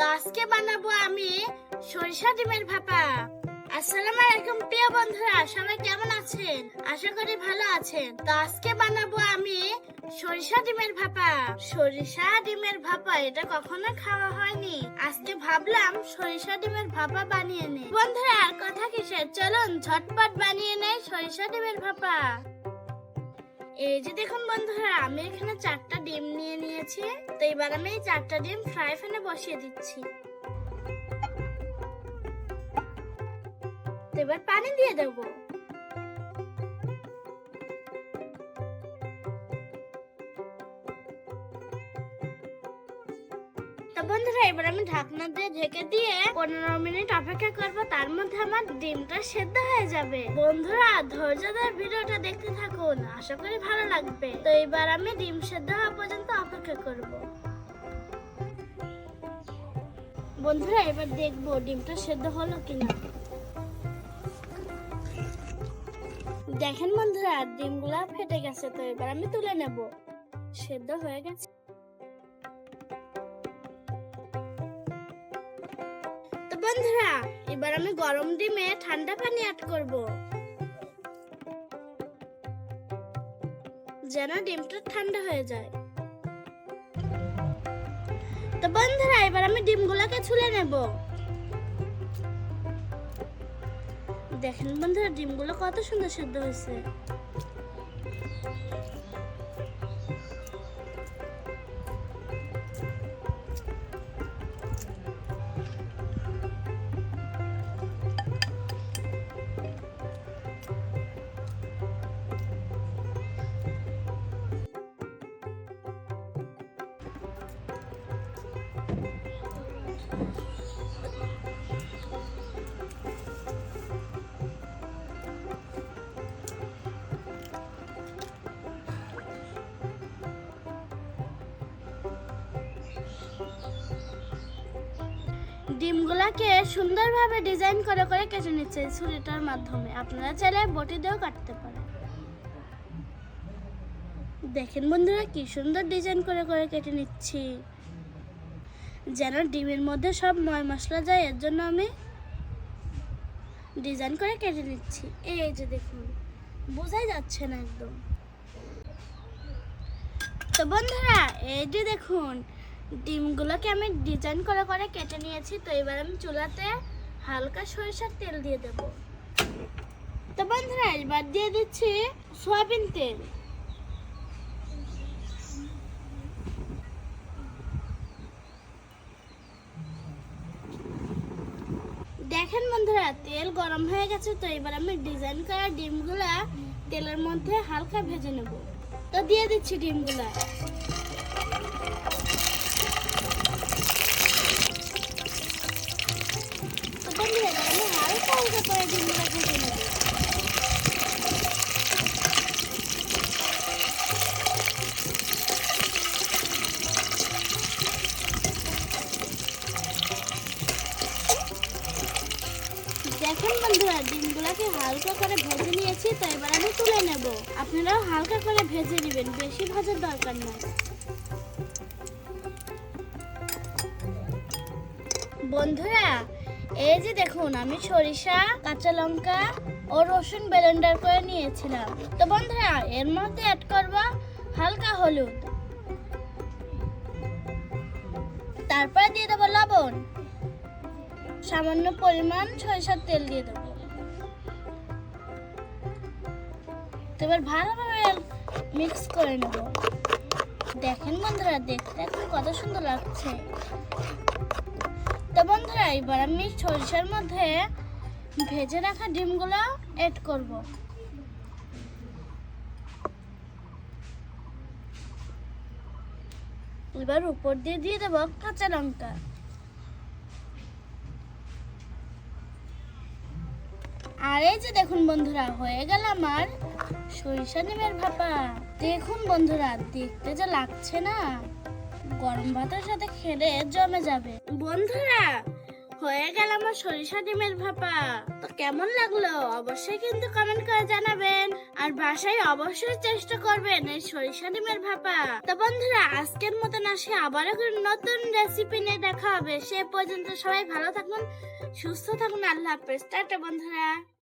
তো আজকে বানাবো আমি সরিষা ডিমের ভাপা। আসসালামু আলাইকুম, প্রিয় বন্ধুরা, সবাই কেমন আছেন? আশা করি ভালো আছেন। তো আজকে বানাবো আমি সরিষা ডিমের ভাপা। সরিষা ডিমের ভাপা, এটা কখনো খাওয়া হয়নি। আজকে ভাবলাম সরিষা ডিমের ভাপা বানিয়ে নেই। বন্ধুরা, আর কথা কিসের? চলুন, ঝটপট বানিয়ে নেই সরিষা ডিমের ভাপা। এই যে দেখুন বন্ধুরা, আমি এখানে চারটা ডিম নিয়ে নিয়েছি। তো এবার আমি এই চারটা ডিম ফ্রাই প্যানে বসিয়ে দিচ্ছি। এবার পানি দিয়ে দেবো। তো বন্ধুরা, এবার আমি ঢাকনা দিয়ে ঢেকে দিয়ে পনেরো মিনিট অপেক্ষা করব। তার মধ্যে আমার ডিমটা সেদ্ধ হয়ে যাবে। বন্ধুরা, ধৈর্য ধরে ভিডিওটা দেখতে থাকুন। আশা করি ভালো লাগবে। তো এবার আমি ডিম সেদ্ধ হওয়া পর্যন্ত অপেক্ষা করব। বন্ধুরা, এবার দেখব ডিমটা সেদ্ধ হলো কিনা। দেখেন বন্ধুরা, ডিমগুলা ফেটে গেছে, তো এবার আমি তুলে নেব। সেদ্ধ হয়ে গেছে। বন্ধুরা, এবার আমি গরম ডিমে ঠান্ডা পানি অ্যাড করব। যেন ডিমটা ঠান্ডা হয়ে যায়। তো বন্ধুরা, এবার আমি ডিমগুলোকে ছুলে নেব। দেখেন বন্ধুরা, ডিমগুলো কত সুন্দর সেদ্ধ হয়েছে। ডিমগুলাকে সুন্দরভাবে ডিজাইন করে করে কেটে নিচ্ছে ছুরিটার মাধ্যমে। আপনারা চাইলে বটি দিয়েও কাটতে পারেন। দেখেন বন্ধুরা, কি সুন্দর ডিজাইন করে করে কেটে নিচ্ছি। যেন ডিমের মধ্যে সব ময় মশলা যায়, এর জন্য আমি ডিজাইন করে কেটে নিচ্ছি। এই যে দেখুন, বোঝাই যাচ্ছে না একদম। তো বন্ধুরা, এই যে দেখুন, ডিমগুলোকে আমি ডিজাইন করে করে কেটে নিয়েছি। তো এবার আমি চুলাতে হালকা সরিষার তেল দিয়ে দেব। তো বন্ধুরা, এবার দিয়ে দিচ্ছি সয়াবিন তেল। দেখেন বন্ধুরা, তেল গরম হয়ে গেছে তো, এবার আমি ডিজাইন করা ডিমগুলা তেলের মধ্যে হালকা ভেজে নেব। তো দিয়ে দিচ্ছি ডিমগুলা। তো বন্ধুরা আমি হালকা হালকা করে ডিমগুলা ভেজে নেব। দেখেন বন্ধুরা ডিমগুলোকে হালকা করে ভেজে নিয়েছি, তো এবার আমি তুলে নেব। আপনারাও হালকা করে ভেজে নেবেন, বেশি ভাজার দরকার নয় বন্ধুরা, এই যে দেখুন, আমি সরিষা, কাঁচা লঙ্কা ও রসুন ব্লেন্ডার করে নিয়েছিলাম। তো বন্ধুরা, এর মধ্যে অ্যাড করব হালকা হলুদ। তারপরে দিয়ে দেবো লবণ। সামান্য পরিমাণ সরিষার তেল দিয়ে দেবো। এবার ভালোভাবে মিক্স করে নেব। দেখেন বন্ধুরা, দেখতে এখন কত সুন্দর লাগছে। তো বন্ধুরা, এবার আমি সরিষার মধ্যে ভেজে রাখা ডিমগুলো অ্যাড করব। এবার উপর দিয়ে দিয়ে দেবো কাঁচা লঙ্কা। আর এই যে দেখুন বন্ধুরা, হয়ে গেল আমার সরিষা ডিমের ভাপা। দেখুন বন্ধুরা, দেখতে যা লাগছে না। গরম ভাতের সাথে খেলে জমে যাবে। বন্ধুরা হয়ে গেল আমার সরিষা ডিমের ভাপা। তো কেমন লাগল? অবশ্যই কিন্তু কমেন্ট করে জানাবেন। আর বাসায় অবশ্যই চেষ্টা করবেন এই সরিষা ডিমের ভাপা। তো বন্ধুরা, আজকের মতন আসে। আবারও নতুন রেসিপি নিয়ে দেখা হবে। সে পর্যন্ত সবাই ভালো থাকুন, সুস্থ থাকুন। আল্লাহ হাফেজ। টাটা বন্ধুরা।